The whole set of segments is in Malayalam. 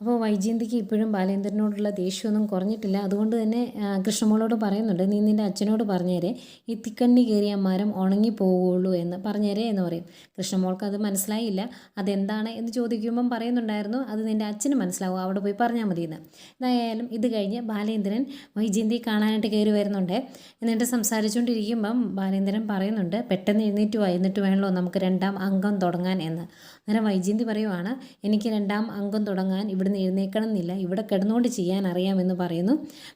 അപ്പോൾ വൈജയന്തിക്ക് ഇപ്പോഴും ബാലേന്ദ്രനോടുള്ള ദേഷ്യമൊന്നും കുറഞ്ഞിട്ടില്ല. അതുകൊണ്ട് തന്നെ കൃഷ്ണമോളോട് പറയുന്നുണ്ട് നീ നിന്റെ അച്ഛനോട് പറഞ്ഞേരെ ഈ തിക്കണ്ണി കയറിയ മരം ഉണങ്ങി പോവുള്ളൂ എന്ന് പറഞ്ഞേരെ എന്ന് പറയും. കൃഷ്ണമോൾക്ക് അത് മനസ്സിലായില്ല. അതെന്താണ്? എന്ന് ചോദിക്കുമ്പം പറയുന്നുണ്ടായിരുന്നു അത് നിന്റെ അച്ഛന് മനസ്സിലാവും. അവിടെ പോയി പറഞ്ഞാൽ മതി എന്ന് എന്തായാലും ഇത് കഴിഞ്ഞ് ബാലേന്ദ്രൻ വൈജയന്തി കാണാനായിട്ട് കയറി വരുന്നുണ്ട്. എന്നിട്ട് സംസാരിച്ചുകൊണ്ടിരിക്കുമ്പം ബാലേന്ദ്രൻ പറയുന്നുണ്ട് പെട്ടെന്ന് എഴുന്നേറ്റ് വാ വേണമല്ലോ നമുക്ക് രണ്ടാം അംഗം തുടങ്ങാൻ എന്ന്. അന്നേരം വൈജയന്തി പറയുവാണ് എനിക്ക് രണ്ടാം അംഗം തുടങ്ങാൻ ഇവിടുന്ന് എഴുന്നേക്കണം എന്നില്ല ഇവിടെ കിടന്നുകൊണ്ട് ചെയ്യാൻ അറിയാമെന്ന് പറയുന്നു.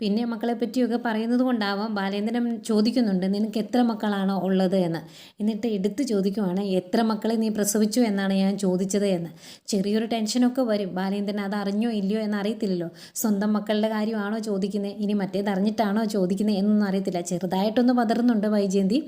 പിന്നെ മക്കളെ പറ്റിയൊക്കെ പറയുന്നത് കൊണ്ടാവാം ബാലേന്ദ്രൻ ചോദിക്കുന്നുണ്ട് നിനക്ക് എത്ര മക്കളാണോ ഉള്ളത്? എന്ന്. എന്നിട്ട് എടുത്ത് ചോദിക്കുവാണ് എത്ര മക്കളെ നീ പ്രസവിച്ചു? എന്നാണ് ഞാൻ ചോദിച്ചത് എന്ന്. ചെറിയൊരു ടെൻഷനൊക്കെ വരും. ബാലേന്ദ്രൻ അത് അറിഞ്ഞോ ഇല്ലയോ എന്ന് അറിയത്തില്ലല്ലോ. സ്വന്തം മക്കളുടെ കാര്യമാണോ ചോദിക്കുന്നത്? ഇനി മറ്റേത് അറിഞ്ഞിട്ടാണോ ചോദിക്കുന്നത് എന്നൊന്നും അറിയത്തില്ല. ചെറുതായിട്ടൊന്ന് പതറുന്നുണ്ട് വൈജയന്തി.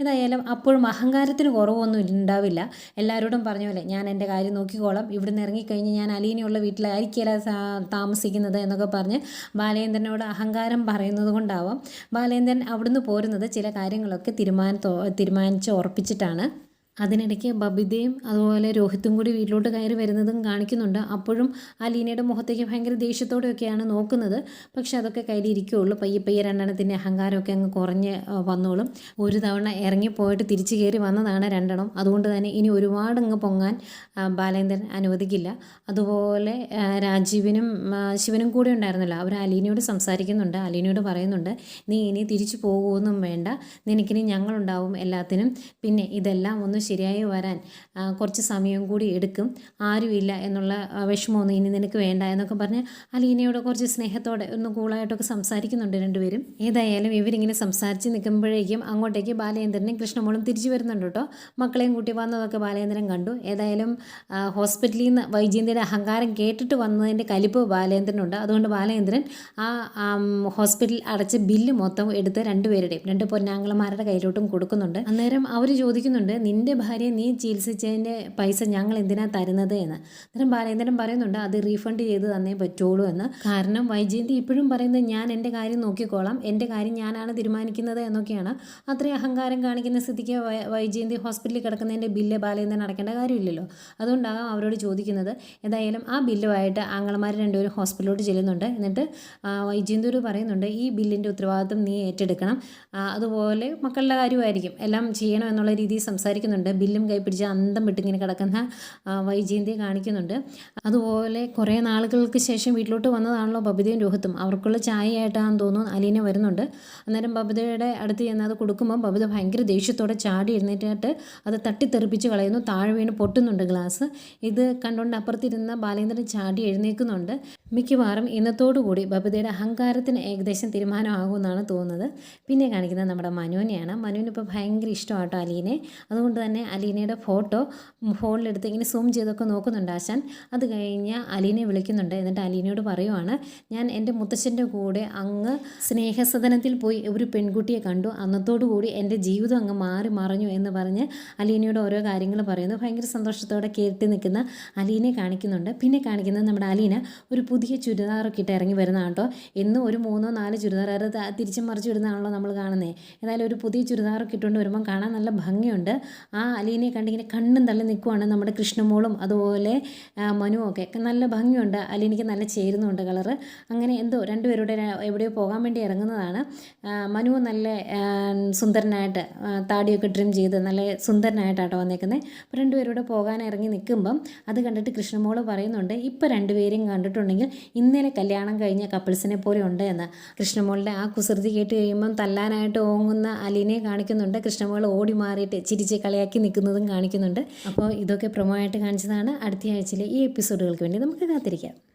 ഏതായാലും അപ്പോഴും അഹങ്കാരത്തിന് കുറവൊന്നും ഉണ്ടാവില്ല. എല്ലാവരോടും പറഞ്ഞ പോലെ ഞാൻ എന്റെ കാര്യം നോക്കിക്കോളാം. ഇവിടുന്ന് ഇറങ്ങിക്കഴിഞ്ഞ് ഞാൻ അലീനയുള്ള വീട്ടിലായിരിക്കില്ല സാ- താമസിക്കുന്നത് എന്നൊക്കെ പറഞ്ഞ് ബാലേന്ദ്രനോട് അഹങ്കാരം പറയുന്നത് കൊണ്ടാവാം. ബാലേന്ദ്രൻ അവിടുന്ന് പോരുന്നത് ചില കാര്യങ്ങളൊക്കെ തീരുമാനത്തോ തീരുമാനിച്ച് ഉറപ്പിച്ചിട്ടാണ്. അതിനിടയ്ക്ക് ബബിതയും അതുപോലെ രോഹിത്തും കൂടി വീട്ടിലോട്ട് കയറി വരുന്നതും കാണിക്കുന്നുണ്ട്. അപ്പോഴും അലീനയുടെ മുഖത്തേക്ക് ഭയങ്കര ദേഷ്യത്തോടെയൊക്കെയാണ് നോക്കുന്നത്. പക്ഷെ അതൊക്കെ കയ്യിലിരിക്കുകയുള്ളൂ പയ്യെ പയ്യെ രണ്ടെണ്ണത്തിന്റെ അഹങ്കാരമൊക്കെ അങ്ങ് കുറഞ്ഞ് ആ, വന്നോളും. ഒരു തവണ ഇറങ്ങിപ്പോയിട്ട് തിരിച്ചു കയറി വന്നതാണ് രണ്ടെണ്ണം. അതുകൊണ്ട് തന്നെ ഇനി ഒരുപാട് അങ്ങ് പൊങ്ങാൻ ആ, ബാലേന്ദ്രൻ അനുവദിക്കില്ല. അതുപോലെ രാജീവിനും ശിവനും കൂടെ ഉണ്ടായിരുന്നല്ലോ. അവർ അലീനയോട് സംസാരിക്കുന്നുണ്ട്. അലീനയോട് പറയുന്നുണ്ട് നീ ഇനി തിരിച്ചു പോകുമെന്നും വേണ്ട. നിനക്കിനി ഞങ്ങളുണ്ടാവും എല്ലാത്തിനും. പിന്നെ ഇതെല്ലാം ഒന്ന് ശരിയായി വരാൻ കുറച്ച് സമയം കൂടി എടുക്കും. ആരുമില്ല എന്നുള്ള വിഷമമൊന്നും ഇനി നിനക്ക് വേണ്ട എന്നൊക്കെ പറഞ്ഞ് അലീനയോട് കുറച്ച് സ്നേഹത്തോടെ ഒന്ന് കൂളായിട്ടൊക്കെ സംസാരിക്കുന്നുണ്ട് രണ്ടുപേരും. ഏതായാലും ഇവരിങ്ങനെ സംസാരിച്ച് നിൽക്കുമ്പോഴേക്കും അങ്ങോട്ടേക്ക് ബാലേന്ദ്രനും കൃഷ്ണമോളും തിരിച്ചു വരുന്നുണ്ട് കേട്ടോ. മക്കളെയും കൂട്ടി വന്നതൊക്കെ ബാലേന്ദ്രൻ കണ്ടു. ഏതായാലും ഹോസ്പിറ്റലിൽ നിന്ന് വൈജയന്തിയുടെ അഹങ്കാരം കേട്ടിട്ട് വന്നതിന്റെ കലിപ്പ് ബാലേന്ദ്രനുണ്ട്. അതുകൊണ്ട് ബാലേന്ദ്രൻ ആ ഹോസ്പിറ്റൽ അടച്ച് ബില്ല് മൊത്തം എടുത്ത് രണ്ടുപേരുടെയും രണ്ട് പൊന്നാങ്ങളമാരുടെ കയ്യിലോട്ടും കൊടുക്കുന്നുണ്ട്. അന്നേരം അവർ ചോദിക്കുന്നുണ്ട് നിന്റെ ഭാര്യയെ നീ ചികിത്സിച്ചതിന്റെ പൈസ ഞങ്ങൾ എന്തിനാ തരുന്നത് എന്ന്. അന്നേരം ബാലേന്ദ്രൻ പറയുന്നുണ്ട് അത് റീഫണ്ട് ചെയ്ത് തന്നേ പറ്റുള്ളൂ എന്ന്. കാരണം വൈജയന്തി ഇപ്പോഴും പറയുന്നത് ഞാൻ എന്റെ കാര്യം നോക്കിക്കോളാം. എന്റെ കാര്യം ഞാനാണ് തീരുമാനിക്കുന്നത് എന്നൊക്കെയാണ്. അത്രയും അഹങ്കാരം കാണിക്കുന്ന സ്ഥിതിക്ക് വൈജയന്തി ഹോസ്പിറ്റലിൽ കിടക്കുന്നതിന്റെ ബില്ല് ബാലേന്ദ്രൻ അടക്കേണ്ട കാര്യമില്ലല്ലോ. അതുകൊണ്ടാകാം അവരോട് ചോദിക്കുന്നത്. എന്തായാലും ആ ബില്ലുമായിട്ട് ആങ്ങളമാർ രണ്ടുപേരും ഹോസ്പിറ്റലിലോട്ട് ചെല്ലുന്നുണ്ട്. എന്നിട്ട് വൈജയന്തിയോട് പറയുന്നുണ്ട് ഈ ബില്ലിന്റെ ഉത്തരവാദിത്വം നീ ഏറ്റെടുക്കണം. അതുപോലെ മക്കളുടെ കാര്യമായിരിക്കും. എല്ലാം ചെയ്യണം എന്നുള്ള രീതിയിൽ സംസാരിക്കുന്നുണ്ട്. ബില്ലും കൈപ്പിടിച്ച് അന്തം വിട്ടിങ്ങനെ കിടക്കുന്ന വൈജയന്തിയെ കാണിക്കുന്നുണ്ട്. അതുപോലെ കുറേ നാളുകൾക്ക് ശേഷം വീട്ടിലോട്ട് വന്നതാണല്ലോ ബബിതയും രോഹത്തും. അവർക്കുള്ള ചായയായിട്ടാണെന്ന് തോന്നുന്നു അലീന വരുന്നുണ്ട്. അന്നേരം ബബിതയുടെ അടുത്ത് ചെന്ന് അത് കൊടുക്കുമ്പോൾ ബബിത ഭയങ്കര ദേഷ്യത്തോടെ ചാടി എഴുന്നേറ്റിട്ട് അത് തട്ടിത്തെറിപ്പിച്ച് കളയുന്നു. താഴെ വീണ് പൊട്ടുന്നുണ്ട് ഗ്ലാസ്. ഇത് കണ്ടുകൊണ്ട് അപ്പുറത്തിരുന്ന ബാലേന്ദ്രൻ ചാടി എഴുന്നേൽക്കുന്നുണ്ട്. മിക്കവാറും ഇന്നത്തോടുകൂടി ബബിതയുടെ അഹങ്കാരത്തിന് ഏകദേശം തീരുമാനമാകുമെന്നാണ് തോന്നുന്നത്. പിന്നെ കാണിക്കുന്നത് നമ്മുടെ മനുവിനെയാണ്. മനുവിന് ഇപ്പോൾ ഭയങ്കര ഇഷ്ടമാട്ടോ അലീനെ അതുകൊണ്ട് തന്നെ അലീനയുടെ ഫോട്ടോ ഫോണിലെടുത്ത് ഇങ്ങനെ സൂം ചെയ്തൊക്കെ നോക്കുന്നുണ്ട് ആശാൻ. അത് കഴിഞ്ഞ് അലീനെ വിളിക്കുന്നുണ്ട്. എന്നിട്ട് അലീനയോട് പറയുവാണ് ഞാൻ എന്റെ മുത്തശ്ശന്റെ കൂടെ അങ്ങ് സ്നേഹസദനത്തിൽ പോയി ഒരു പെൺകുട്ടിയെ കണ്ടു. അന്നത്തോടു കൂടി എന്റെ ജീവിതം അങ്ങ് മാറി മറഞ്ഞു എന്ന് പറഞ്ഞ് അലീനയോട് ഓരോ കാര്യങ്ങൾ പറയുന്നു. ഭയങ്കര സന്തോഷത്തോടെ കേട്ടി നിൽക്കുന്ന അലീനെ കാണിക്കുന്നുണ്ട്. പിന്നെ കാണിക്കുന്നത് നമ്മുടെ അലീന ഒരു പുതിയ ചുരിദാറൊക്കെ ഇട്ട് ഇറങ്ങി വരുന്നതാണ് കേട്ടോ. എന്നും ഒരു മൂന്നോ നാല് ത- തിരിച്ചും മറിച്ച് വരുന്നതാണല്ലോ നമ്മൾ കാണുന്നത് ഏതായാലും ഒരു പുതിയ ചുരിദാറൊക്കെ ഇട്ടുകൊണ്ട് വരുമ്പം കാണാൻ നല്ല ഭംഗിയുണ്ട്. ആ അലീനെ കണ്ടിങ്ങനെ കണ്ണും തള്ളി നിൽക്കുവാണ് നമ്മുടെ കൃഷ്ണമോളും അതുപോലെ ആ, മനുവും ഒക്കെ. നല്ല ഭംഗിയുണ്ട്. അലീനയ്ക്ക് നല്ല ചേരുന്നുണ്ട് കളറ്. അങ്ങനെ എന്തോ രണ്ടുപേരുടെ എവിടെയോ പോകാൻ വേണ്ടി ഇറങ്ങുന്നതാണ്. ആ, മനു നല്ല സുന്ദരനായിട്ട് താടിയൊക്കെ ട്രിം ചെയ്ത് നല്ല സുന്ദരനായിട്ടാട്ടോ വന്നേക്കുന്നത് അപ്പോൾ രണ്ടുപേരൂടെ പോകാൻ ഇറങ്ങി നിൽക്കുമ്പം അത് കണ്ടിട്ട് കൃഷ്ണമോൾ പറയുന്നുണ്ട് ഇപ്പോൾ രണ്ടുപേരെയും കണ്ടിട്ടുണ്ടെങ്കിൽ ഇന്നലെ കല്യാണം കഴിഞ്ഞ കപ്പിൾസിനെ പോലെ ഉണ്ട് എന്ന്. കൃഷ്ണമോളുടെ ആ കുസൃതി കേട്ട് കഴിയുമ്പം തല്ലാനായിട്ട് ഓങ്ങുന്ന അലീനെ കാണിക്കുന്നുണ്ട്. കൃഷ്ണമോൾ ഓടി മാറിയിട്ട് ചിരിച്ച് കളിയാക്കി നിൽക്കുന്നതും കാണിക്കുന്നുണ്ട്. അപ്പോൾ ഇതൊക്കെ പ്രൊമോ ആയിട്ട് കാണിച്ചതാണ് അടുത്ത ആഴ്ചയിലെ ഈ എപ്പിസോഡുകൾക്ക് വേണ്ടി നമുക്ക് കാത്തിരിക്കാം.